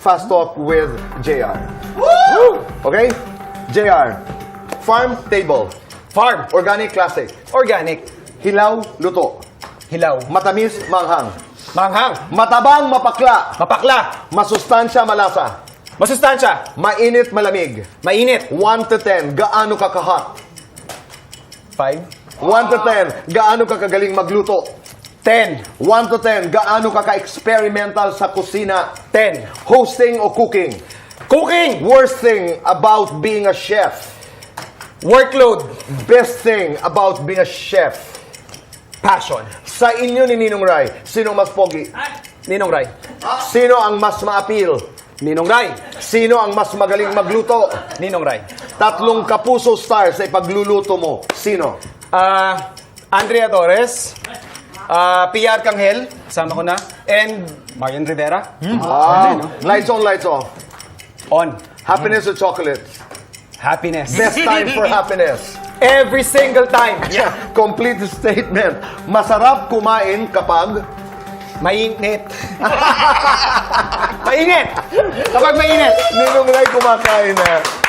Fast Talk with JR. Okay? JR, farm table, Farm. organic classic, Organic. hilaw, luto, Hilaw. matamis, manghang, Manghang. matabang, mapakla, Mapakla. masustansya, malasa, Masustansya. mainit, malamig. Mainit. 1 to 10, gaano ka ka-hot? Five. 1 to 10, gaano ka kagaling magluto? Ten. 1 to 10, gaano ka ka-experimental sa kusina? Ten. Hosting o cooking? Cooking. Worst thing about being a chef? Workload. Best thing about being a chef? Passion. Sa inyo ni Ninong Rai, sino mas pogi? Ninong Rai. Sino ang mas ma-appeal? Ninong Rai. Sino ang mas magaling magluto? Ninong Rai. Tatlong kapuso stars sa ipagluluto mo. Sino? Ah, Andrea Torres. Ah, PR Kanghel. Sama ko na. And Marian Rivera. Ah, lights on, lights off. On. Happiness or chocolate? Happiness. Best time for happiness. Every single time. Complete statement. Masarap kumain kapag Mainit. mainit. Kapag mainit. Ninong Ray kumakain na.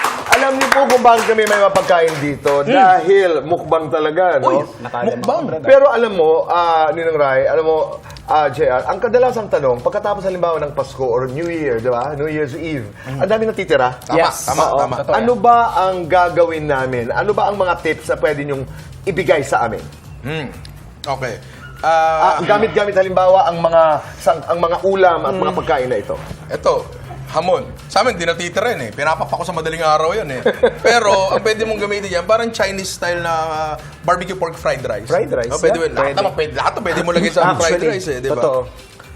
Alam niyo po kung bakit kami may mapagkain dito. Dahil mukbang talaga, no? Mukbang. Pero alam mo, ah, Ninong Ray, alam mo, ah, JR, ang kadalasang tanong, pagkatapos halimbawa ng Pasko or New Year, di ba? New Year's Eve, ang dami natitira. Tama, Yes. tama, Oo. tama. Totoo Ano ba ang gagawin namin? Ano ba ang mga tips na pwede niyong ibigay sa amin? Hmm. Okay. Ah, Ah, gamit-gamit halimbawa ang mga sang- ang mga ulam at mga pagkain na ito. Ito, hamon. Sa amin, di natitira yun eh. Pinapapak ko sa madaling araw yan eh. Pero, ang pwede mong gamitin yan, parang Chinese style na ah, barbecue pork fried rice. Fried rice, Oh, pwede, yeah. mo- lahat, Pwede. naman, pwede, lahat pwede mo lagay sa fried Actually, rice eh, di ba? totoo.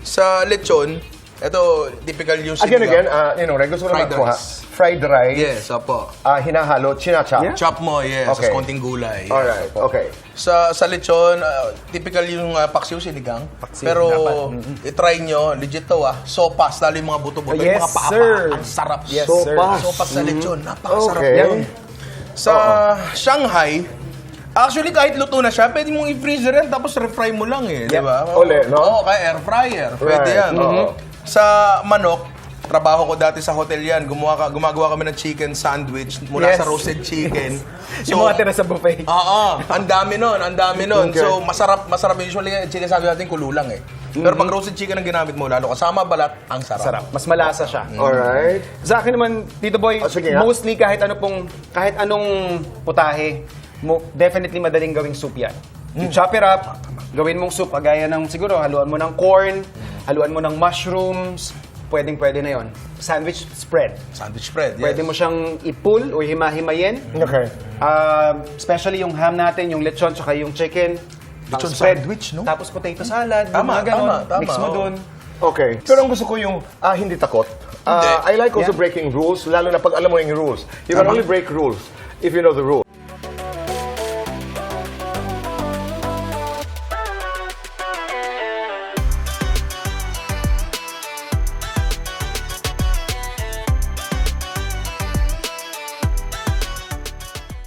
Sa lechon, ito, typical yung Again, sinigang. again, uh, you know, gusto ko Fried rice. Fried rice. Yes, opo. ah, hinahalo, chinachop. Yeah. Chop mo, yes, Okay. sa konting gulay. Alright, okay. Sa sa lechon, ah, typical yung uh, paksiw sinigang. Paksiw, Pero dapat. i-try nyo, legit to ah, sopas, lalo yung mga buto-buto, Yes, yung mga papa, sir. ang sarap. Yes, Sopas. sir. Sopas sa lechon, napakasarap Okay. yan. Sa Shanghai, actually kahit luto na siya, pwede mong i-freezer yan tapos refry mo lang eh, di ba? Uli, no? Oo, kaya air fryer, pwede Right, yan. oo. Sa manok, trabaho ko dati sa hotel yan. Gumawa ka, gumagawa kami ng chicken sandwich mula Yes. sa roasted chicken. yung mga tira sa buffet. Oo, ang dami nun, ang dami nun. Okay. So, masarap, masarap. Usually, yung chicken sabi natin kululang eh. Pero pag roasted chicken ang ginamit mo, lalo kasama balat, ang sarap. Sarap. Mas malasa siya. Alright. Sa akin naman, Tito Boy, Oh, sige nga. mostly kahit ano pong, kahit anong putahe, mo, definitely madaling gawing soup yan. You chop it up, gawin mong soup, kagaya ng siguro, haluan mo ng corn, haluan mo ng mushrooms, pwedeng pwede na yon. Sandwich spread. Sandwich spread, yes. Pwede mo siyang ipul o hima-himayin. Okay. Ah, especially yung ham natin, yung lechon, tsaka yung chicken. Lechon spread. sandwich, no? Tapos potato salad, yung Tama, mga ganon. tama, tama, Mix mo oo. dun. Okay. Pero ang gusto ko yung ah, hindi takot. Ah, I Hindi. like also Yeah. breaking rules, lalo na pag alam mo yung rules. You can Tama. only break rules if you know the rules.